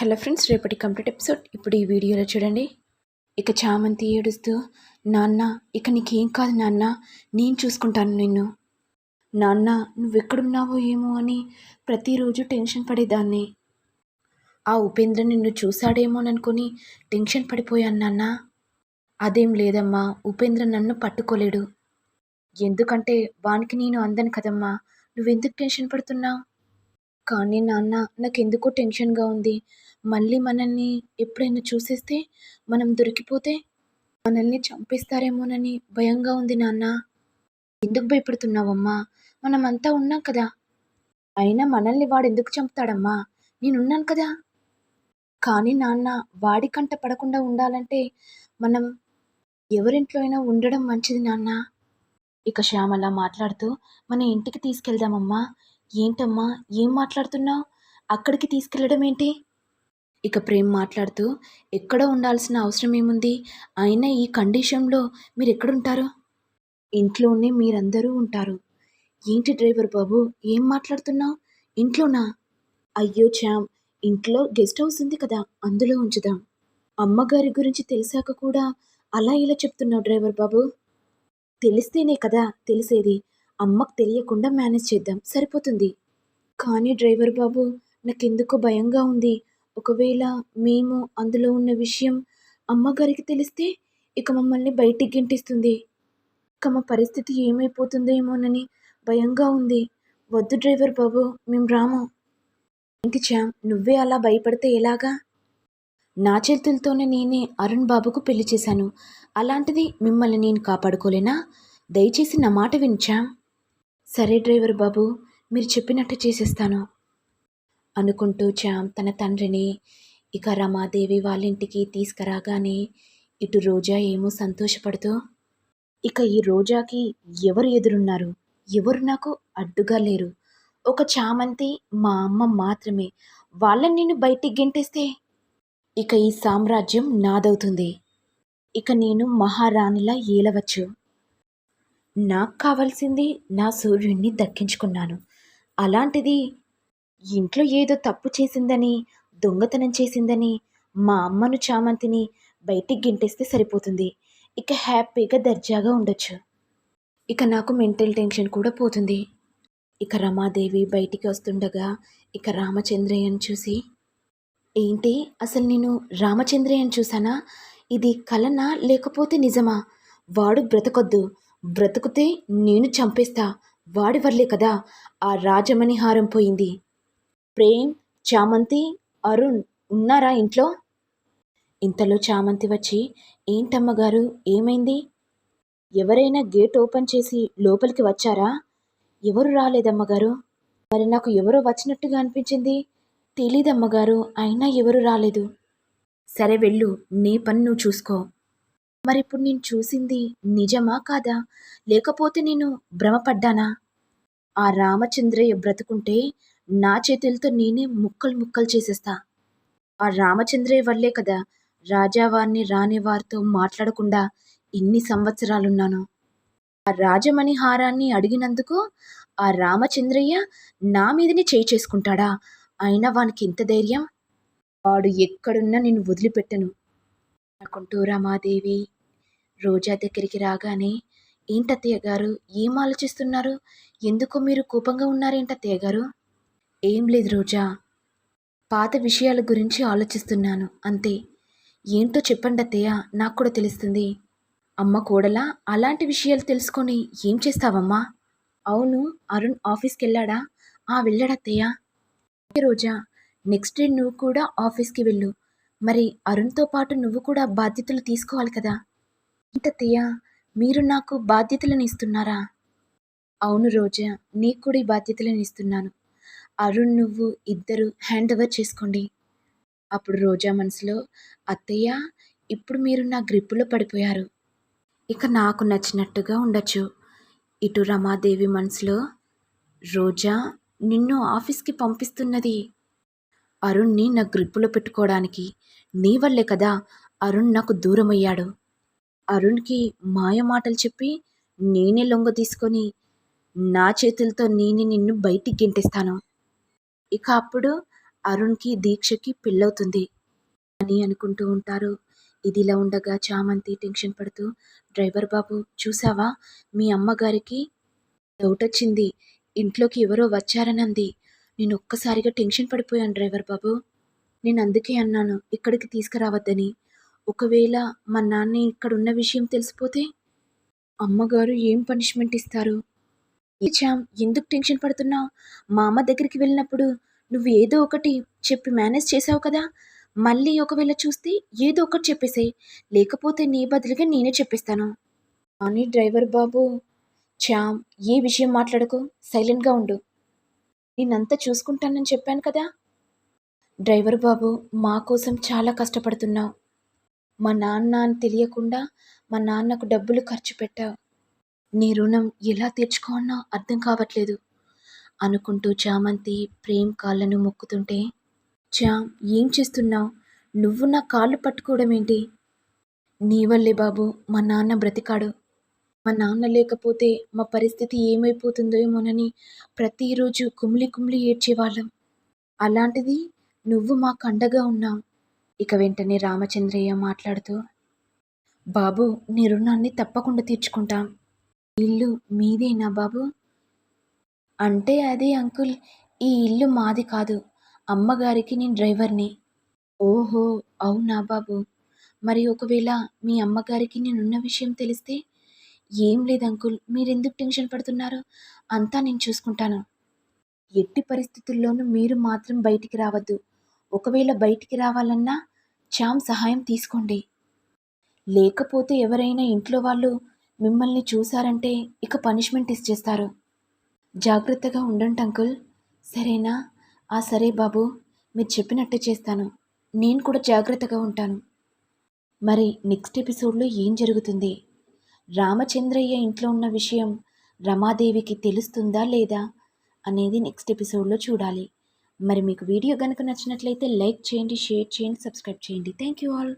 Hello friends రేపటి complete episode. ఇప్పుడు ఈ వీడియోలో చూడండి. ఇక చామంతి ఏడుస్తూ నాన్న ఇక నీకేం కాదు నాన్న నేను చూసుకుంటాను నిన్ను. నాన్న నువ్వెక్కడున్నావో ఏమో అని ప్రతిరోజు టెన్షన్ పడేదాన్ని. ఆ ఉపేంద్ర నిన్ను చూశాడేమోననుకొని టెన్షన్ పడిపోయాను నాన్న. అదేం లేదమ్మా ఉపేంద్ర నన్ను పట్టుకోలేడు. ఎందుకంటే వానికి నేను అందను కదమ్మా. నువ్వెందుకు టెన్షన్ పడుతున్నావు? కానీ నాన్న నాకెందుకో టెన్షన్గా ఉంది. మళ్ళీ మనల్ని ఎప్పుడైనా చూసేస్తే మనం దొరికిపోతే మనల్ని చంపేస్తారేమోనని భయంగా ఉంది నాన్న. ఎందుకు భయపడుతున్నావమ్మా? మనమంతా ఉన్నాం కదా. అయినా మనల్ని వాడు ఎందుకు చంపుతాడమ్మా? నేనున్నాను కదా. కానీ నాన్న వాడి కంట పడకుండా ఉండాలంటే మనం ఎవరింట్లో అయినా ఉండడం మంచిది నాన్న. ఇక శ్యామలా మాట్లాడుతూ మన ఇంటికి తీసుకెళ్దామమ్మా. ఏంటమ్మా ఏం మాట్లాడుతున్నావు? అక్కడికి తీసుకెళ్ళడం ఏంటి? ఇక ప్రేమ్ మాట్లాడుతూ ఎక్కడ ఉండాల్సిన అవసరం ఏముంది? అయినా ఈ కండిషన్లో మీరు ఎక్కడుంటారు ఇంట్లోనే మీరందరూ ఉంటారు. ఏంటి డ్రైవర్ బాబు ఏం మాట్లాడుతున్నావు? ఇంట్లోనా? అయ్యో చామ్ ఇంట్లో గెస్ట్ హౌస్ ఉంది కదా అందులో ఉంచుదాం. అమ్మగారి గురించి తెలిసాక కూడా అలా ఇలా చెప్తున్నావు డ్రైవర్ బాబు? తెలిస్తేనే కదా తెలిసేది. అమ్మకు తెలియకుండా మేనేజ్ చేద్దాం. సరిపోతుంది. కానీ డ్రైవర్ బాబు నాకెందుకో భయంగా ఉంది. ఒకవేళ మేము అందులో ఉన్న విషయం అమ్మగారికి తెలిస్తే ఇక మమ్మల్ని బయటికి గెంటిస్తుంది. ఇక మా పరిస్థితి ఏమైపోతుందేమోనని భయంగా ఉంది. వద్దు డ్రైవర్ బాబు మేము రాము. ఏంటి చామ్ నువ్వే అలా భయపడితే ఎలాగా? నా చేతులతోనే నేనే అరుణ్ బాబుకు పెళ్ళి చేశాను. అలాంటిది మిమ్మల్ని నేను కాపాడుకోలేనా? దయచేసి నా మాట వినిచాం సరే డ్రైవర్ బాబు మీరు చెప్పినట్టు చేసేస్తాను. అనుకుంటూ చామ్ తన తండ్రిని ఇక రమాదేవి వాళ్ళ ఇంటికి తీసుకురాగానే ఇటు రోజా ఏమో సంతోషపడుతూ ఇక ఈ రోజాకి ఎవరు ఎదురున్నారు? ఎవరు నాకు అడ్డుగా లేరు? ఒక చామంతి మా అమ్మ మాత్రమే. వాళ్ళని నేను బయటికి గెంటేస్తే ఇక ఈ సామ్రాజ్యం నాదవుతుంది. ఇక నేను మహారాణిలా ఏలవచ్చు. నాకు కావాల్సింది నా సూర్యుడిని దక్కించుకున్నాను. అలాంటిది ఇంట్లో ఏదో తప్పు చేసిందని దొంగతనం చేసిందని మా అమ్మను చామంతిని బయటికి గింటేస్తే సరిపోతుంది. ఇక హ్యాపీగా దర్జాగా ఉండొచ్చు. ఇక నాకు మెంటల్ టెన్షన్ కూడా పోతుంది. ఇక రమాదేవి బయటికి వస్తుండగా ఇక రామచంద్రయ్యను చూసి ఏంటి? అసలు నేను రామచంద్రయ్యను చూసానా ఇది కలనా లేకపోతే నిజమా? వాడు బ్రతకొద్దు. బ్రతుకుతే నేను చంపేస్తా వాడి వల్లే కదా. ఆ రాజమణి హారం పోయింది. ప్రేమ్ చామంతి అరుణ్ ఉన్నారా ఇంట్లో? ఇంతలో చామంతి వచ్చి ఏంటమ్మగారు ఏమైంది? ఎవరైనా గేట్ ఓపెన్ చేసి లోపలికి వచ్చారా? ఎవరు రాలేదమ్మగారు? మరి నాకు ఎవరో వచ్చినట్టుగా అనిపించింది. తెలీదమ్మగారు అయినా ఎవరు రాలేదు. సరే వెళ్ళు నీ పని నువ్వు చూసుకో. మరి ఇప్పుడు నేను చూసింది నిజమా కాదా? లేకపోతే నేను భ్రమపడ్డానా? ఆ రామచంద్రయ్య బ్రతుకుంటే నా చేతులతో నేనే ముక్కలు ముక్కలు చేసేస్తా. ఆ రామచంద్రయ్య వల్లే కదా రాజావారిని రానివారితో మాట్లాడకుండా ఇన్ని సంవత్సరాలున్నాను. ఆ రాజమణి హారాన్ని అడిగినందుకు ఆ రామచంద్రయ్య నా మీదనే చేయి చేసుకుంటాడా? అయినా వానికి ఇంత ధైర్యం? వాడు ఎక్కడున్నా నేను వదిలిపెట్టను. అనుకుంటూ రమాదేవి రోజా దగ్గరికి రాగానే ఏంటత్తయ్య గారు? ఏం ఆలోచిస్తున్నారు? ఎందుకు మీరు కోపంగా ఉన్నారేంటత్తయ్య గారు? ఏం లేదు రోజా. పాత విషయాల గురించి ఆలోచిస్తున్నాను అంతే. ఏంటో చెప్పండి అత్తయ్య నాకు కూడా తెలుస్తుంది. అమ్మ కోడలా? అలాంటి విషయాలు తెలుసుకొని ఏం చేస్తావమ్మా? అవును అరుణ్ ఆఫీస్కి వెళ్ళాడా ఆ వెళ్ళాడత్తయ్య రోజా? నెక్స్ట్ డే నువ్వు కూడా ఆఫీస్కి వెళ్ళు. మరి అరుణ్తో పాటు నువ్వు కూడా బాధ్యతలు తీసుకోవాలి కదా? ఏంటత్తయ్య మీరు నాకు బాధ్యతలను ఇస్తున్నారా అవును రోజా నీకు కూడా ఈ బాధ్యతలను ఇస్తున్నాను అరుణ్ నువ్వు ఇద్దరు హ్యాండ్ ఓవర్ చేసుకోండి. అప్పుడు రోజా మనసులో అత్తయ్య ఇప్పుడు మీరు నా గ్రిప్పులో పడిపోయారు. ఇక నాకు నచ్చినట్టుగా ఉండొచ్చు. ఇటు రమాదేవి మనసులో రోజా నిన్ను ఆఫీస్కి పంపిస్తున్నది అరుణ్ని నా గ్రిప్పులో పెట్టుకోవడానికి నీ వల్లే కదా అరుణ్ నాకు దూరం అయ్యాడు అరుణ్కి మాయ మాటలు చెప్పి నేనే లొంగ తీసుకొని నా చేతులతో నేనే నిన్ను బయటికి గెంటేస్తాను. ఇక అప్పుడు అరుణ్కి దీక్షకి పెళ్ళవుతుంది. అని అనుకుంటూ ఉంటారు. ఇదిలా ఉండగా చామంతి టెన్షన్ పడుతూ డ్రైవర్ బాబు చూసావా మీ అమ్మగారికి డౌట్ వచ్చింది ఇంట్లోకి ఎవరో వచ్చారని అంది నేను ఒక్కసారిగా టెన్షన్ పడిపోయాను డ్రైవర్ బాబు. నేను అందుకే అన్నాను ఇక్కడికి తీసుకురావద్దని. ఒకవేళ మా నాన్న ఇక్కడ ఉన్న విషయం తెలిసిపోతే? అమ్మగారు ఏం పనిష్మెంట్ ఇస్తారు? చామ్ ఎందుకు టెన్షన్ పడుతున్నావు? మా అమ్మ దగ్గరికి వెళ్ళినప్పుడు నువ్వు ఏదో ఒకటి చెప్పి మేనేజ్ చేసావు కదా? మళ్ళీ ఒకవేళ చూస్తే ఏదో ఒకటి చెప్పేసేయ్. లేకపోతే నీ బదులుగా నేనే చెప్పేస్తాను. కానీ డ్రైవర్ బాబు చామ్ ఏ విషయం మాట్లాడకు? సైలెంట్గా ఉండు. నిన్నంతా చూసుకుంటానని చెప్పాను కదా. డ్రైవర్ బాబు మా కోసం చాలా కష్టపడుతున్నావు. మా నాన్న అని తెలియకుండా మా నాన్నకు డబ్బులు ఖర్చు పెట్టావు. నీ రుణం ఎలా తీర్చుకోవాలో అర్థం కావట్లేదు. అనుకుంటూ చామంతి ప్రేమ్ కాళ్ళను మొక్కుతుంటే చామ్ ఏం చేస్తున్నావు? నువ్వు నా కాళ్ళు పట్టుకోవడం ఏంటి నీ వల్లే బాబు మా నాన్న బ్రతికాడు. మా నాన్న లేకపోతే మా పరిస్థితి ఏమైపోతుందో ఏమోనని ప్రతిరోజు కుమిలి కుమిలి ఏడ్చేవాళ్ళం. అలాంటిది నువ్వు మాకు అండగా ఉన్నావు. ఇక వెంటనే రామచంద్రయ్య మాట్లాడుతూ బాబు నీ రుణాన్ని తప్పకుండా తీర్చుకుంటాం. ఇల్లు మీదేనా బాబు? అంటే అదే అంకుల్ ఈ ఇల్లు మాది కాదు. అమ్మగారికి నేను డ్రైవర్ని. ఓహో అవునా బాబు. మరి ఒకవేళ మీ అమ్మగారికి నేనున్న విషయం తెలిస్తే? ఏం లేదు అంకుల్ మీరెందుకు టెన్షన్ పడుతున్నారు? అంతా నేను చూసుకుంటాను. ఎట్టి పరిస్థితుల్లోనూ మీరు మాత్రం బయటికి రావద్దు. ఒకవేళ బయటికి రావాలన్నా చామ్ సహాయం తీసుకోండి. లేకపోతే ఎవరైనా ఇంట్లో వాళ్ళు మిమ్మల్ని చూసారంటే ఇక పనిష్మెంట్ ఇచ్చేస్తారు జాగ్రత్తగా ఉండండి అంకుల్. సరేనా? ఆ సరే బాబు. మీరు చెప్పినట్టు చేస్తాను. నేను కూడా జాగ్రత్తగా ఉంటాను. మరి నెక్స్ట్ ఎపిసోడ్లో ఏం జరుగుతుంది? రామచంద్రయ్య ఇంట్లో ఉన్న విషయం రమాదేవికి తెలుస్తుందా లేదా అనేది నెక్స్ట్ ఎపిసోడ్లో చూడాలి. మరి మీకు వీడియో కనుక నచ్చినట్లయితే లైక్ చేయండి షేర్ చేయండి సబ్స్క్రైబ్ చేయండి. Thank you all